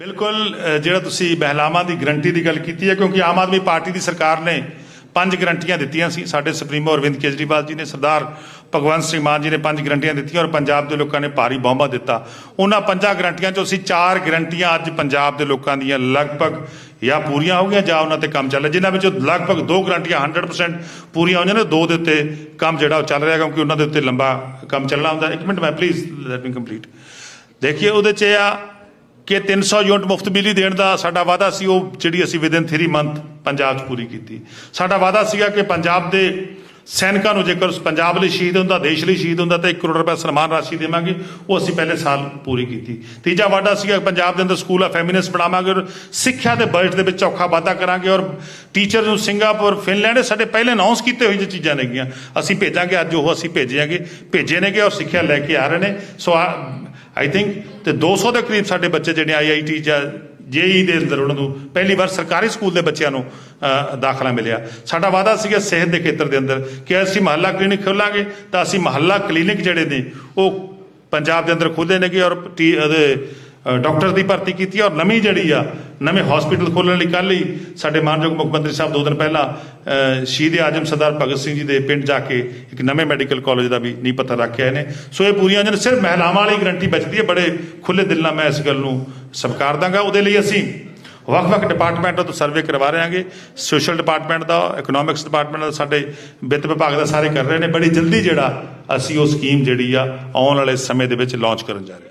ਬਿਲਕੁਲ ਜਿਹੜਾ ਤੁਸੀਂ ਮਹਿਲਾਵਾਂ ਦੀ ਗਰੰਟੀ ਦੀ ਗੱਲ ਕੀਤੀ ਹੈ, ਕਿਉਂਕਿ ਆਮ ਆਦਮੀ ਪਾਰਟੀ ਦੀ ਸਰਕਾਰ ਨੇ ਪੰਜ ਗਰੰਟੀਆਂ ਦਿੱਤੀਆਂ ਸੀ। ਸਾਡੇ ਸੁਪਰੀਮੋ ਅਰਵਿੰਦ ਕੇਜਰੀਵਾਲ ਜੀ ਨੇ, ਸਰਦਾਰ ਭਗਵੰਤ ਸਿੰਘ ਮਾਨ ਜੀ ਨੇ ਪੰਜ ਗਰੰਟੀਆਂ ਦਿੱਤੀਆਂ ਔਰ ਪੰਜਾਬ ਦੇ ਲੋਕਾਂ ਨੇ ਭਾਰੀ ਬਹੁਮਤ ਦਿੱਤਾ। ਉਹਨਾਂ ਪੰਜਾਂ ਗਰੰਟੀਆਂ ਚੋਂ ਅਸੀਂ ਚਾਰ ਗਰੰਟੀਆਂ ਅੱਜ ਪੰਜਾਬ ਦੇ ਲੋਕਾਂ ਦੀਆਂ ਲਗਭਗ ਜਾਂ ਪੂਰੀਆਂ ਹੋ ਗਈਆਂ ਜਾਂ ਉਹਨਾਂ ਤੇ ਕੰਮ ਚੱਲ ਰਿਹਾ। ਜਿਨ੍ਹਾਂ ਵਿੱਚੋਂ ਲਗਭਗ ਦੋ ਗਰੰਟੀਆਂ 100% ਪੂਰੀਆਂ ਹੋਈਆਂ ਨੇ ਦੋ ਦੇ ਉੱਤੇ ਕੰਮ ਜਿਹੜਾ ਉਹ ਚੱਲ ਰਿਹਾ, ਕਿਉਂਕਿ ਉਹਨਾਂ ਦੇ ਉੱਤੇ ਲੰਬਾ ਕੰਮ ਚੱਲਣਾ ਹੁੰਦਾ। ਇੱਕ ਮਿੰਟ ਮੈਂ ਪਲੀਜ਼ ਲੈਟ ਮੀ ਕੰਪਲੀਟ ਦੇਖੀਏ ਉਹਦੇ 'ਚ ਇਹ ਆ ਕਿ 300 ਯੂਨਿਟ ਮੁਫਤ ਬਿਜਲੀ ਦੇਣ ਦਾ ਸਾਡਾ ਵਾਅਦਾ ਸੀ, ਉਹ ਜਿਹੜੀ ਅਸੀਂ ਵਿਦਨ 3 ਮੰਥ ਪੰਜਾਬ 'ਚ ਪੂਰੀ ਕੀਤੀ। ਸਾਡਾ ਵਾਅਦਾ ਸੀਗਾ ਕਿ ਪੰਜਾਬ ਦੇ ਸੈਨਿਕਾਂ ਨੂੰ ਜੇਕਰ ਪੰਜਾਬ ਲਈ ਸ਼ਹੀਦ ਹੁੰਦਾ, ਦੇਸ਼ ਲਈ ਸ਼ਹੀਦ ਹੁੰਦਾ, ਤਾਂ 1 ਕਰੋੜ ਰੁਪਏ ਸਨਮਾਨ ਰਾਸ਼ੀ ਦੇਵਾਂਗੇ, ਉਹ ਅਸੀਂ ਪਹਿਲੇ ਸਾਲ ਪੂਰੀ ਕੀਤੀ। ਤੀਜਾ ਵਾਅਦਾ ਸੀਗਾ ਪੰਜਾਬ ਦੇ ਅੰਦਰ ਸਕੂਲ ਆਫ ਫੈਮਿਨਿਸਟ ਬਣਾਵਾਂਗੇ ਔਰ ਸਿੱਖਿਆ ਦੇ ਬਜਟ ਦੇ ਵਿੱਚ ਔਖਾ ਵਾਧਾ ਕਰਾਂਗੇ ਔਰ ਟੀਚਰ ਨੂੰ ਸਿੰਗਾਪੁਰ ਫਿਨਲੈਂਡ ਸਾਡੇ ਪਹਿਲੇ ਅਨਾਉਂਸ ਕੀਤੇ ਹੋਏ ਚੀਜ਼ਾਂ ਨੇਗੀਆਂ। ਅਸੀਂ ਭੇਜਾਂਗੇ, ਅੱਜ ਉਹ ਅਸੀਂ ਭੇਜਾਂਗੇ ਭੇਜੇ ਨੇਗੇ ਔਰ ਸਿੱਖਿਆ ਲੈ ਕੇ ਆ ਰਹੇ ਨੇ। ਸੋ ਆਈ ਥਿੰਕ ਤੇ 200 ਦੇ ਕਰੀਬ ਸਾਡੇ ਬੱਚੇ ਜਿਹੜੇ ਆਈਆਈਟੀ ਜਾਂ ਜੇਈ ਦੇ ਅੰਦਰ ਉਹਨਾਂ ਨੂੰ ਪਹਿਲੀ ਵਾਰ ਸਰਕਾਰੀ ਸਕੂਲ ਦੇ ਬੱਚਿਆਂ ਨੂੰ ਦਾਖਲਾ ਮਿਲਿਆ। ਸਾਡਾ ਵਾਅਦਾ ਸੀਗਾ ਸਿਹਤ ਦੇ ਖੇਤਰ ਦੇ ਅੰਦਰ ਕਿ ਅਸੀਂ ਮਹੱਲਾ ਕਲੀਨਿਕ ਖੋਲਾਂਗੇ ਤਾਂ ਅਸੀਂ ਮਹੱਲਾ ਕਲੀਨਿਕ ਜਿਹੜੇ ਨੇ ਉਹ ਪੰਜਾਬ ਦੇ ਅੰਦਰ ਖੋਲ੍ਹੇ ਨੇਗੇ ਔਰ ਟੀ- ਡਾਕਟਰ ਦੀ ਭਰਤੀ ਕੀਤੀ ਔਰ ਨਵੀਂ ਜਿਹੜੀ ਆ ਨਵੇਂ ਹਸਪੀਟਲ ਖੋਲ੍ਹਣ ਲਈ ਕੱਲ੍ਹ ਹੀ ਸਾਡੇ ਮਾਨਯੋਗ ਮੁੱਖ ਮੰਤਰੀ ਸਾਹਿਬ ਦੋ ਦਿਨ ਪਹਿਲਾਂ ਸ਼ਹੀਦ ਆਜਮ ਸਰਦਾਰ ਭਗਤ ਸਿੰਘ ਜੀ ਦੇ ਪਿੰਡ ਜਾ ਕੇ ਇੱਕ ਨਵੇਂ ਮੈਡੀਕਲ ਕਾਲਜ ਦਾ ਵੀ ਨੀਂਹ ਪੱਥਰ ਰੱਖਿਆ ਨੇ। ਸੋ ਇਹ ਪੂਰੀਆਂ ਜਨ ਸਿਰਫ ਮਹਿਲਾਵਾਂ ਵਾਲੀ ਗਰੰਟੀ ਬਚਦੀ ਹੈ। ਬੜੇ ਖੁੱਲੇ ਦਿਲ ਨਾਲ ਮੈਂ ਇਸ ਗੱਲ ਨੂੰ ਸਵੀਕਾਰ ਦਾਂਗਾ। ਉਹਦੇ ਲਈ ਅਸੀਂ ਵੱਖ-ਵੱਖ ਡਿਪਾਰਟਮੈਂਟਾਂ ਤੋਂ ਸਰਵੇ ਕਰਵਾ ਰਹੇ ਹਾਂਗੇ। ਸੋਸ਼ਲ ਡਿਪਾਰਟਮੈਂਟ ਦਾ ਇਕਨੋਮਿਕਸ ਡਿਪਾਰਟਮੈਂਟ ਦਾ, ਸਾਡੇ ਵਿੱਤ ਵਿਭਾਗ ਦਾ ਸਾਰੇ ਕਰ ਰਹੇ ਨੇ। ਬੜੀ ਜਲਦੀ ਜਿਹੜਾ ਅਸੀਂ ਉਹ ਸਕੀਮ ਜਿਹੜੀ ਆ ਆਉਣ ਵਾਲੇ ਸਮੇਂ ਦੇ ਵਿੱਚ ਲਾਂਚ ਕਰਨ ਜਾ ਰਹੇ ਹਾਂ।